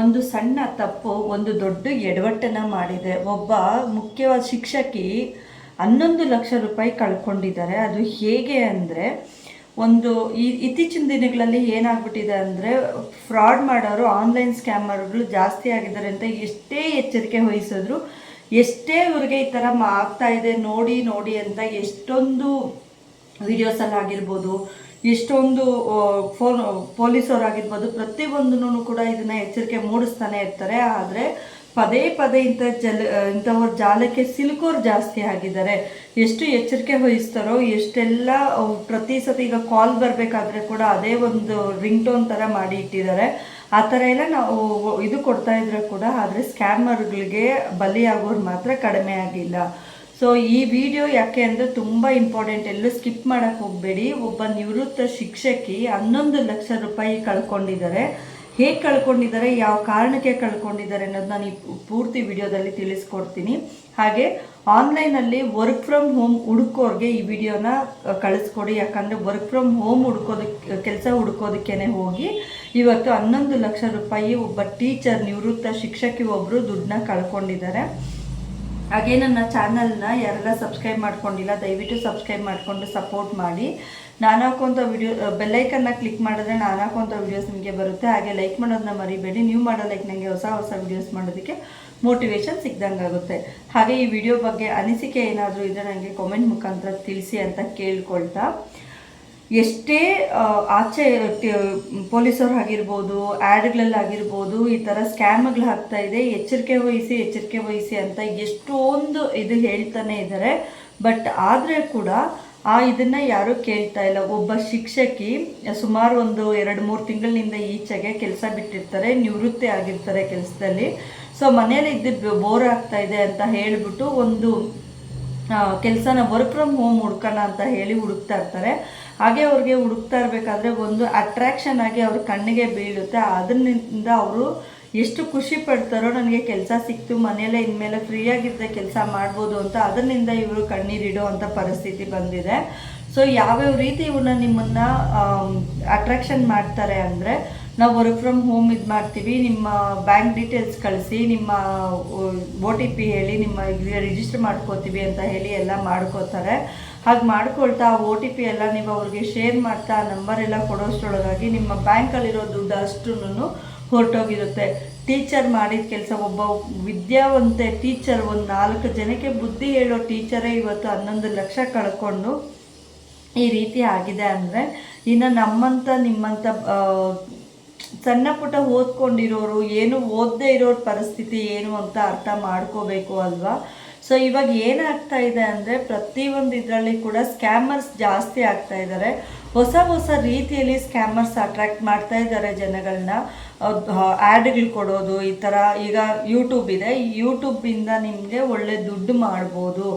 ಒಂದು ಸಣ್ಣ ತಪ್ಪು, ಒಂದು ದೊಡ್ಡ ಎಡವಟ್ಟನ್ನ ಮಾಡಿದೆ. ಒಬ್ಬ ಮುಖ್ಯವಾದ ಶಿಕ್ಷಕಿ ಹನ್ನೊಂದು ಲಕ್ಷ ರೂಪಾಯಿ ಕಳ್ಕೊಂಡಿದ್ದಾರೆ. ಅದು ಹೇಗೆ ಅಂದರೆ, ಒಂದು ಇತ್ತೀಚಿನ ದಿನಗಳಲ್ಲಿ ಏನಾಗ್ಬಿಟ್ಟಿದೆ ಅಂದರೆ, ಫ್ರಾಡ್ ಮಾಡೋರು, ಆನ್ಲೈನ್ ಸ್ಕ್ಯಾಮರ್ಗಳು ಜಾಸ್ತಿ ಆಗಿದ್ದಾರೆ ಅಂತ ಎಷ್ಟೇ ಎಚ್ಚರಿಕೆ ವಹಿಸಿದ್ರು, ಎಷ್ಟೇ ಇವ್ರಿಗೆ ಈ ಥರ ಆಗ್ತಾ ಇದೆ, ನೋಡಿ ನೋಡಿ ಅಂತ ಎಷ್ಟೊಂದು ವಿಡಿಯೋಸಲ್ಲಿ ಆಗಿರ್ಬೋದು, ಎಷ್ಟೊಂದು ಫೋನ್, ಪೊಲೀಸವರಾಗಿರ್ಬೋದು ಪ್ರತಿಯೊಂದೂ ಕೂಡ ಇದನ್ನ ಎಚ್ಚರಿಕೆ ಮೂಡಿಸ್ತಾನೆ ಇರ್ತಾರೆ. ಆದರೆ ಪದೇ ಪದೇ ಇಂಥ ಜಲ ಇಂಥವ್ರ ಜಾಲಕ್ಕೆ ಸಿಲುಕೋರು ಜಾಸ್ತಿ ಆಗಿದ್ದಾರೆ. ಎಷ್ಟು ಎಚ್ಚರಿಕೆ ವಹಿಸ್ತಾರೋ, ಎಷ್ಟೆಲ್ಲ ಪ್ರತಿ ಸತಿ ಈಗ ಕಾಲ್ ಬರಬೇಕಾದ್ರೆ ಕೂಡ ಅದೇ ಒಂದು ರಿಂಗ್ ಟೋನ್ ಥರ ಮಾಡಿ ಇಟ್ಟಿದ್ದಾರೆ. ಆ ಥರ ಎಲ್ಲ ನಾವು ಇದು ಕೊಡ್ತಾ ಇದ್ರೆ ಕೂಡ ಆದರೆ ಸ್ಕ್ಯಾಮರ್ಗಳಿಗೆ ಬಲಿಯಾಗೋರು ಮಾತ್ರ ಕಡಿಮೆ ಆಗಿಲ್ಲ. ಸೊ ಈ ವಿಡಿಯೋ ಯಾಕೆ ಅಂದರೆ ತುಂಬ ಇಂಪಾರ್ಟೆಂಟ್ ಎಲ್ಲೂ ಸ್ಕಿಪ್ ಮಾಡೋಕ್ಕೆ ಹೋಗಬೇಡಿ. ಒಬ್ಬ ನಿವೃತ್ತ ಶಿಕ್ಷಕಿ ಹನ್ನೊಂದು ಲಕ್ಷ ರೂಪಾಯಿ ಕಳ್ಕೊಂಡಿದ್ದಾರೆ. ಹೇಗೆ ಕಳ್ಕೊಂಡಿದ್ದಾರೆ, ಯಾವ ಕಾರಣಕ್ಕೆ ಕಳ್ಕೊಂಡಿದ್ದಾರೆ ಅನ್ನೋದು ನಾನು ಈ ಪೂರ್ತಿ ವಿಡಿಯೋದಲ್ಲಿ ತಿಳಿಸ್ಕೊಡ್ತೀನಿ. ಹಾಗೆ ಆನ್ಲೈನಲ್ಲಿ ವರ್ಕ್ ಫ್ರಮ್ ಹೋಮ್ ಹುಡುಕೋರಿಗೆ ಈ ವಿಡಿಯೋನ ಕಳಿಸ್ಕೊಡಿ. ಯಾಕಂದರೆ ವರ್ಕ್ ಫ್ರಮ್ ಹೋಮ್ ಹುಡ್ಕೋದಕ್ಕೆ ಕೆಲಸ ಹುಡ್ಕೋದಕ್ಕೇ ಹೋಗಿ ಇವತ್ತು ಹನ್ನೊಂದು ಲಕ್ಷ ರೂಪಾಯಿ ಒಬ್ಬ ಟೀಚರ್ ನಿವೃತ್ತ ಶಿಕ್ಷಕಿ ಒಬ್ಬರು ದುಡ್ಡನ್ನ ಕಳ್ಕೊಂಡಿದ್ದಾರೆ. ಹಾಗೆ ನನ್ನ ಚಾನಲ್ನ ಯಾರೆಲ್ಲ ಸಬ್ಸ್ಕ್ರೈಬ್ ಮಾಡ್ಕೊಂಡಿಲ್ಲ, ದಯವಿಟ್ಟು ಸಬ್ಸ್ಕ್ರೈಬ್ ಮಾಡಿಕೊಂಡು ಸಪೋರ್ಟ್ ಮಾಡಿ. ನಾನು ಹಾಕುವಂಥ ವಿಡಿಯೋ ಬೆಲ್ಲೈಕನ್ನ ಕ್ಲಿಕ್ ಮಾಡಿದ್ರೆ ನಾನು ಹಾಕುವಂಥ ವೀಡಿಯೋಸ್ ನಿಮಗೆ ಬರುತ್ತೆ. ಹಾಗೆ ಲೈಕ್ ಮಾಡೋದನ್ನ ಮರಿಬೇಡಿ. ನೀವು ಮಾಡೋ ಲೈಕ್ ನನಗೆ ಹೊಸ ಹೊಸ ವಿಡಿಯೋಸ್ ಮಾಡೋದಕ್ಕೆ ಮೋಟಿವೇಶನ್ ಸಿಕ್ದಂಗೆ ಆಗುತ್ತೆ. ಹಾಗೆ ಈ ವಿಡಿಯೋ ಬಗ್ಗೆ ಅನಿಸಿಕೆ ಏನಾದರೂ ಇದ್ದರೆ ನನಗೆ ಕಾಮೆಂಟ್ ಮುಖಾಂತರ ತಿಳಿಸಿ ಅಂತ ಕೇಳ್ಕೊಳ್ತಾ. ಎಷ್ಟೇ ಆಚೆ ಪೊಲೀಸರು ಆಗಿರ್ಬೋದು ಆ್ಯಡ್ಗಳಲ್ಲಾಗಿರ್ಬೋದು ಈ ಥರ ಸ್ಕ್ಯಾಮ್ಗಳು ಆಗ್ತಾ ಇದೆ, ಎಚ್ಚರಿಕೆ ವಹಿಸಿ ಎಚ್ಚರಿಕೆ ವಹಿಸಿ ಅಂತ ಎಷ್ಟೊಂದು ಇದು ಹೇಳ್ತಾನೆ ಇದ್ದಾರೆ ಬಟ್ ಆದರೆ ಕೂಡ ಆ ಇದನ್ನು ಯಾರೂ ಕೇಳ್ತಾ ಇಲ್ಲ. ಒಬ್ಬ ಶಿಕ್ಷಕಿ ಸುಮಾರು ಒಂದು ಎರಡು ಮೂರು ತಿಂಗಳಿನಿಂದ ಈಚೆಗೆ ಕೆಲಸ ಬಿಟ್ಟಿರ್ತಾರೆ, ನಿವೃತ್ತಿ ಆಗಿರ್ತಾರೆ ಕೆಲಸದಲ್ಲಿ. ಸೊ ಮನೇಲಿ ಇದ್ದು ಬೋರ್ ಆಗ್ತಾ ಇದೆ ಅಂತ ಹೇಳಿಬಿಟ್ಟು ಒಂದು ಕೆಲಸನ ವರ್ಕ್ ಫ್ರಮ್ ಹೋಮ್ ಹುಡ್ಕೋಣ ಅಂತ ಹೇಳಿ ಹುಡುಕ್ತಾ ಇರ್ತಾರೆ. ಹಾಗೆ ಅವ್ರಿಗೆ ಹುಡುಕ್ತಾ ಇರಬೇಕಾದ್ರೆ ಒಂದು ಅಟ್ರಾಕ್ಷನ್ ಆಗಿ ಅವ್ರ ಕಣ್ಣಿಗೆ ಬೀಳುತ್ತೆ. ಅದರಿಂದ ಅವರು ಎಷ್ಟು ಖುಷಿ ಪಡ್ತಾರೋ ನನಗೆ ಕೆಲಸ ಸಿಕ್ತು, ಮನೆಯಲ್ಲೇ ಇನ್ಮೇಲೆ ಫ್ರೀಯಾಗಿದ್ದರೆ ಕೆಲಸ ಮಾಡ್ಬೋದು ಅಂತ ಅದರಿಂದ ಇವರು ಕಣ್ಣೀರಿಡೋ ಅಂಥ ಪರಿಸ್ಥಿತಿ ಬಂದಿದೆ. ಸೊ ಯಾವ್ಯಾವ ರೀತಿ ಇವ್ರನ್ನ ನಿಮ್ಮನ್ನ ಅಟ್ರಾಕ್ಷನ್ ಮಾಡ್ತಾರೆ ಅಂದರೆ ನಾವು ವರ್ಕ್ ಫ್ರಮ್ ಹೋಮ್ ಇದು ಮಾಡ್ತೀವಿ. ನಿಮ್ಮ ಬ್ಯಾಂಕ್ ಡೀಟೇಲ್ಸ್ ಕಳಿಸಿ ನಿಮ್ಮ ಒ ಟಿ ಪಿ ಹೇಳಿ ನಿಮ್ಮ ರಿಜಿಸ್ಟರ್ ಮಾಡ್ಕೋತೀವಿ ಅಂತ ಹೇಳಿ ಎಲ್ಲ ಮಾಡ್ಕೋತಾರೆ. ಹಾಗೆ ಮಾಡ್ಕೊಳ್ತಾ ಒ ಟಿ ಪಿ ಎಲ್ಲ ನೀವು ಅವ್ರಿಗೆ ಶೇರ್ ಮಾಡ್ತಾ ನಂಬರ್ ಎಲ್ಲ ಕೊಡೋಷ್ಟ್ರೊಳಗಾಗಿ ನಿಮ್ಮ ಬ್ಯಾಂಕಲ್ಲಿರೋ ದುಡ್ಡು ಅಷ್ಟೂ ಹೊರಟೋಗಿರುತ್ತೆ. ಟೀಚರ್ ಮಾಡಿದ ಕೆಲಸ ಒಬ್ಬ ವಿದ್ಯಾವಂತೆ ಟೀಚರ್ ಒಂದು ನಾಲ್ಕು ಜನಕ್ಕೆ ಬುದ್ಧಿ ಹೇಳೋ ಟೀಚರೇ ಇವತ್ತು ಹನ್ನೊಂದು ಲಕ್ಷ ಕಳ್ಕೊಂಡು ಈ ರೀತಿ ಆಗಿದೆ ಅಂದರೆ ಇನ್ನು ನಮ್ಮಂಥ ನಿಮ್ಮಂಥ ಆ, ಸಣ್ಣ ಪುಟ್ಟ ಓದ್ಕೊಂಡಿರೋರು ಏನು ಓದದೇ ಇರೋರ ಪರಿಸ್ಥಿತಿ ಏನು ಅಂತ ಅರ್ಥ ಮಾಡ್ಕೋಬೇಕು ಅಲ್ವಾ? ಸೊ ಇವಾಗ ಏನಾಗ್ತಾ ಇದೆ ಅಂದರೆ ಪ್ರತಿಯೊಂದು ಇದರಲ್ಲಿ ಕೂಡ ಸ್ಕ್ಯಾಮರ್ಸ್ ಜಾಸ್ತಿ ಆಗ್ತಾ ಇದ್ದಾರೆ. ಹೊಸ ಹೊಸ ರೀತಿಯಲ್ಲಿ ಸ್ಕ್ಯಾಮರ್ಸ್ ಅಟ್ರಾಕ್ಟ್ ಮಾಡ್ತಾ ಇದ್ದಾರೆ ಜನಗಳನ್ನ. ಆ್ಯಡ್ಗಳು ಕೊಡೋದು, ಈ ಥರ ಈಗ ಯೂಟ್ಯೂಬ್ ಇದೆ. ಯೂಟ್ಯೂಬಿಂದ ನಿಮಗೆ ಒಳ್ಳೆ ದುಡ್ಡು ಮಾಡ್ಬೋದು.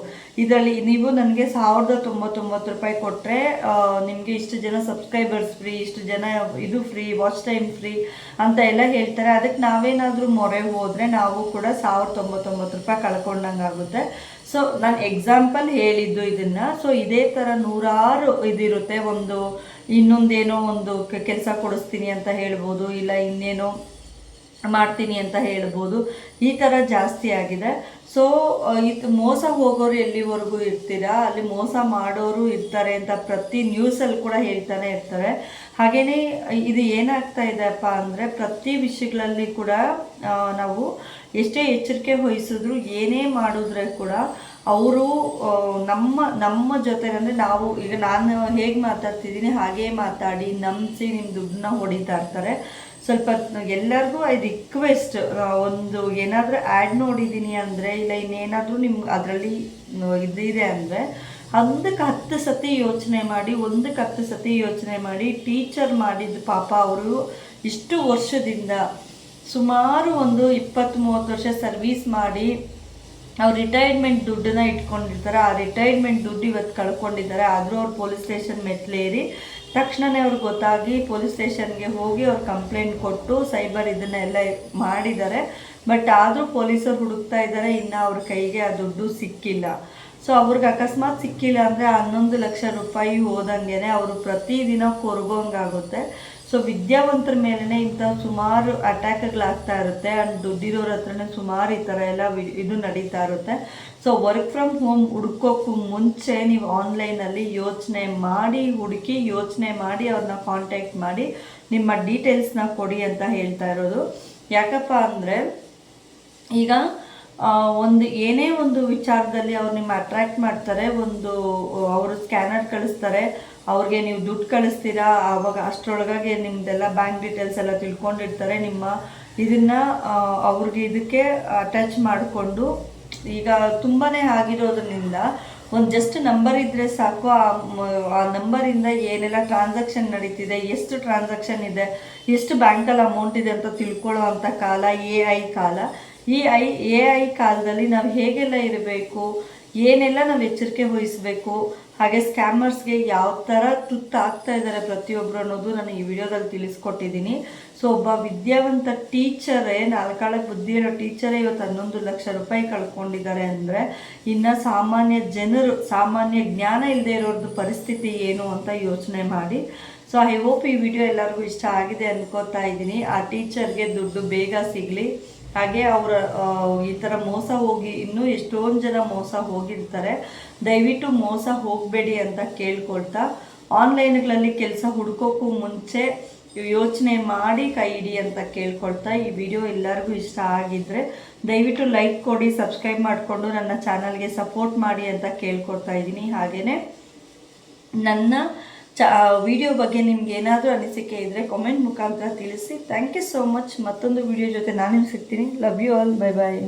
ಇದರಲ್ಲಿ ನೀವು ನನಗೆ ಸಾವಿರದ ತೊಂಬತ್ತೊಂಬತ್ತು ರೂಪಾಯಿ ಕೊಟ್ಟರೆ ನಿಮಗೆ ಇಷ್ಟು ಜನ ಸಬ್ಸ್ಕ್ರೈಬರ್ಸ್ ಫ್ರೀ ಇಷ್ಟು ಜನ ಇದು ಫ್ರೀ ವಾಚ್ ಟೈಮ್ ಫ್ರೀ ಅಂತ ಎಲ್ಲ ಹೇಳ್ತಾರೆ. ಅದಕ್ಕೆ ನಾವೇನಾದರೂ ಮೊರೆ ಹೋದರೆ ನಾವು ಕೂಡ ಸಾವಿರದ ತೊಂಬತ್ತೊಂಬತ್ತು ರೂಪಾಯಿ ಕಳ್ಕೊಂಡಂಗೆ ಆಗುತ್ತೆ ಸೊ ನಾನು ಎಕ್ಸಾಂಪಲ್ ಹೇಳಿದ್ದು ಇದನ್ನು. ಸೊ ಇದೇ ಥರ ನೂರಾರು ಇದಿರುತ್ತೆ. ಒಂದು ಇನ್ನೊಂದೇನೋ ಒಂದು ಕೆಲಸ ಕೊಡಿಸ್ತೀನಿ ಅಂತ ಹೇಳ್ಬೋದು, ಇಲ್ಲ ಇನ್ನೇನೋ ಮಾಡ್ತೀನಿ ಅಂತ ಹೇಳ್ಬೋದು. ಈ ಥರ ಜಾಸ್ತಿ ಆಗಿದೆ. ಸೊ ಇದು ಮೋಸ ಹೋಗೋರು ಎಲ್ಲಿವರೆಗೂ ಇರ್ತೀರಾ? ಅಲ್ಲಿ ಮೋಸ ಮಾಡೋರು ಇರ್ತಾರೆ ಅಂತ ಪ್ರತಿ ನ್ಯೂಸಲ್ಲಿ ಕೂಡ ಹೇಳ್ತಾನೆ ಇರ್ತಾರೆ. ಹಾಗೆಯೇ ಇದು ಏನಾಗ್ತಾ ಇದೆಪ್ಪ ಅಂದರೆ ಪ್ರತಿ ವಿಷಯಗಳಲ್ಲಿ ಕೂಡ ನಾವು ಎಷ್ಟೇ ಎಚ್ಚರಿಕೆ ವಹಿಸಿದ್ರು ಏನೇ ಮಾಡಿದ್ರೆ ಕೂಡ ಅವರು ನಮ್ಮ ನಮ್ಮ ಜೊತೆ ಅಂದರೆ ನಾವು, ಈಗ ನಾನು ಹೇಗೆ ಮಾತಾಡ್ತಿದ್ದೀನಿ ಹಾಗೇ ಮಾತಾಡಿ, ನಂಬಿಸಿ ನಿಮ್ಮ ದುಡ್ಡನ್ನ ಹೊಡಿತಾ ಇರ್ತಾರೆ. ಸ್ವಲ್ಪ ಎಲ್ಲರಿಗೂ ಐ ರಿಕ್ವೆಸ್ಟ್ ಒಂದು ಏನಾದರೂ ಆ್ಯಡ್ ನೋಡಿದ್ದೀನಿ ಅಂದರೆ, ಇಲ್ಲ ಇನ್ನೇನಾದರೂ ನಿಮ್ಗೆ ಅದರಲ್ಲಿ ಇದಿದೆ ಅಂದರೆ ಒಂದಕ್ಕೆ ಹತ್ತು ಸತಿ ಯೋಚನೆ ಮಾಡಿ ಒಂದಕ್ಕೆ ಹತ್ತು ಸತಿ ಯೋಚನೆ ಮಾಡಿ ಟೀಚರ್ ಮಾಡಿದ ಪಾಪ ಅವರು ಇಷ್ಟು ವರ್ಷದಿಂದ ಸುಮಾರು ಒಂದು ಇಪ್ಪತ್ತು ಮೂವತ್ತು ವರ್ಷ ಸರ್ವೀಸ್ ಮಾಡಿ, ಅವ್ರು ರಿಟೈರ್ಮೆಂಟ್ ದುಡ್ಡನ್ನ ಇಟ್ಕೊಂಡಿರ್ತಾರೆ. ಆ ರಿಟೈರ್ಮೆಂಟ್ ದುಡ್ಡು ಇವತ್ತು ಕಳ್ಕೊಂಡಿದ್ದಾರೆ. ಆದರೂ ಅವ್ರು ಪೊಲೀಸ್ ಸ್ಟೇಷನ್ ಮೆಟ್ಲೇರಿ ತಕ್ಷಣವೇ ಅವ್ರಿಗೆ ಗೊತ್ತಾಗಿ ಪೊಲೀಸ್ ಸ್ಟೇಷನ್ಗೆ ಹೋಗಿ ಅವ್ರು ಕಂಪ್ಲೇಂಟ್ ಕೊಟ್ಟು ಸೈಬರ್ ಇದನ್ನೆಲ್ಲ ಮಾಡಿದ್ದಾರೆ. ಬಟ್ ಆದರೂ ಪೊಲೀಸರು ಹುಡುಕ್ತಾ ಇದ್ದಾರೆ, ಇನ್ನು ಅವ್ರ ಕೈಗೆ ಆ ದುಡ್ಡು ಸಿಕ್ಕಿಲ್ಲ. ಸೊ ಅವ್ರಿಗೆ ಅಕಸ್ಮಾತ್ ಸಿಕ್ಕಿಲ್ಲ ಅಂದರೆ ಹನ್ನೊಂದು ಲಕ್ಷ ರೂಪಾಯಿ ಹೋದಂಗೆ ಅವರು ಪ್ರತಿದಿನ ಕೊರಗೋಂಗಾಗುತ್ತೆ. ಸೊ ವಿದ್ಯಾವಂತರ ಮೇಲೇ ಇಂಥ ಸುಮಾರು ಅಟ್ಯಾಕ್ಗಳಾಗ್ತಾ ಇರುತ್ತೆ ಆ್ಯಂಡ್ ದುಡ್ಡಿರೋರ ಹತ್ರನೇ ಸುಮಾರು ಈ ಥರ ಎಲ್ಲ ಇದು ನಡೀತಾ ಇರುತ್ತೆ. ಸೊ ವರ್ಕ್ ಫ್ರಮ್ ಹೋಮ್ ಹುಡ್ಕೋಕ್ಕೂ ಮುಂಚೆ ನೀವು ಆನ್ಲೈನಲ್ಲಿ ಯೋಚನೆ ಮಾಡಿ, ಹುಡುಕಿ ಯೋಚನೆ ಮಾಡಿ ಅವ್ರನ್ನ ಕಾಂಟ್ಯಾಕ್ಟ್ ಮಾಡಿ ನಿಮ್ಮ ಡೀಟೇಲ್ಸ್ನ ಕೊಡಿ ಅಂತ ಹೇಳ್ತಾ ಇರೋದು. ಯಾಕಪ್ಪ ಅಂದರೆ ಈಗ ಒಂದು ಏನೇ ಒಂದು ವಿಚಾರದಲ್ಲಿ ಅವ್ರು ನಿಮ್ಮ ಅಟ್ರ್ಯಾಕ್ಟ್ ಮಾಡ್ತಾರೆ, ಒಂದು ಅವರು ಸ್ಕ್ಯಾನರ್ ಕಳಿಸ್ತಾರೆ, ಅವ್ರಿಗೆ ನೀವು ದುಡ್ಡು ಕಳಿಸ್ತೀರಾ, ಆವಾಗ ಅಷ್ಟರೊಳಗಾಗಿ ನಿಮ್ಮದೆಲ್ಲ ಬ್ಯಾಂಕ್ ಡೀಟೇಲ್ಸ್ ಎಲ್ಲ ತಿಳ್ಕೊಂಡಿರ್ತಾರೆ, ನಿಮ್ಮ ಇದನ್ನು ಅವ್ರಿಗೆ ಇದಕ್ಕೆ ಅಟ್ಯಾಚ್ ಮಾಡಿಕೊಂಡು, ಈಗ ತುಂಬಾ ಆಗಿರೋದ್ರಿಂದ, ಒಂದು ಜಸ್ಟ್ ನಂಬರ್ ಇದ್ದರೆ ಸಾಕು, ಆ ನಂಬರಿಂದ ಏನೆಲ್ಲ ಟ್ರಾನ್ಸಾಕ್ಷನ್ ನಡೀತಿದೆ, ಎಷ್ಟು ಟ್ರಾನ್ಸಾಕ್ಷನ್ ಇದೆ, ಎಷ್ಟು ಬ್ಯಾಂಕಲ್ಲಿ ಅಮೌಂಟ್ ಇದೆ ಅಂತ ತಿಳ್ಕೊಳ್ಳೋ ಅಂಥ ಕಾಲ ಎ ಐ ಕಾಲ ಈ ಐ ಎ ಐ ಕಾಲದಲ್ಲಿ ನಾವು ಹೇಗೆಲ್ಲ ಇರಬೇಕು, ಏನೆಲ್ಲ ನಾವು ಎಚ್ಚರಿಕೆ ವಹಿಸಬೇಕು, ಹಾಗೆ ಸ್ಕ್ಯಾಮರ್ಸ್ಗೆ ಯಾವ ಥರ ತುತ್ತಾಗ್ತಾ ಇದ್ದಾರೆ ಪ್ರತಿಯೊಬ್ಬರು ಅನ್ನೋದು ನಾನು ಈ ವಿಡಿಯೋದಲ್ಲಿ ತಿಳಿಸ್ಕೊಟ್ಟಿದ್ದೀನಿ. ಸೊ ಒಬ್ಬ ವಿದ್ಯಾವಂತ ಟೀಚರೇ ನಾಲ್ಕಾಳಕ್ಕೆ ಬುದ್ಧಿ ಇರೋ ಟೀಚರೇ ಇವತ್ತು ಹನ್ನೊಂದು ಲಕ್ಷ ರೂಪಾಯಿ ಕಳ್ಕೊಂಡಿದ್ದಾರೆ ಅಂದರೆ, ಇನ್ನು ಸಾಮಾನ್ಯ ಜನರು, ಸಾಮಾನ್ಯ ಜ್ಞಾನ ಇಲ್ಲದೆ ಇರೋರ್ದು ಪರಿಸ್ಥಿತಿ ಏನು ಅಂತ ಯೋಚನೆ ಮಾಡಿ. ಸೊ ಐ ಹೋಪ್ ಈ ವಿಡಿಯೋ ಎಲ್ಲರಿಗೂ ಇಷ್ಟ ಆಗಿದೆ ಅನ್ಕೋತಾ ಇದ್ದೀನಿ. ಆ ಟೀಚರ್ಗೆ ದುಡ್ಡು ಬೇಗ ಸಿಗಲಿ. ಹಾಗೆ ಅವರ ಈ ಥರ ಮೋಸ ಹೋಗಿ, ಇನ್ನೂ ಎಷ್ಟೊಂದು ಜನ ಮೋಸ ಹೋಗಿರ್ತಾರೆ. ದಯವಿಟ್ಟು ಮೋಸ ಹೋಗಬೇಡಿ ಅಂತ ಕೇಳ್ಕೊಳ್ತಾ, ಆನ್ಲೈನ್ಗಳಲ್ಲಿ ಕೆಲಸ ಹುಡ್ಕೋಕ್ಕೂ ಮುಂಚೆ ಯೋಚನೆ ಮಾಡಿ ಕೈ ಇಡಿ ಅಂತ ಕೇಳ್ಕೊಳ್ತಾ, ಈ ವಿಡಿಯೋ ಎಲ್ಲರಿಗೂ ಇಷ್ಟ ಆಗಿದ್ದರೆ ದಯವಿಟ್ಟು ಲೈಕ್ ಕೊಡಿ, ಸಬ್ಸ್ಕ್ರೈಬ್ ಮಾಡಿಕೊಂಡು ನನ್ನ ಚಾನಲ್ಗೆ ಸಪೋರ್ಟ್ ಮಾಡಿ ಅಂತ ಕೇಳ್ಕೊಡ್ತಾ ಇದ್ದೀನಿ. ಹಾಗೆಯೇ ನನ್ನ ಚ ವಿಡಿಯೋ ಬಗ್ಗೆ ನಿಮ್ಗೆ ಏನಾದರೂ ಅನಿಸಿಕೆ ಇದ್ದರೆ ಕಾಮೆಂಟ್ ಮುಖಾಂತರ ತಿಳಿಸಿ. ಥ್ಯಾಂಕ್ ಯು ಸೋ ಮಚ್ ಮತ್ತೊಂದು ವಿಡಿಯೋ ಜೊತೆ ನಾನು ಸಿಗ್ತೀನಿ. Love you all bye bye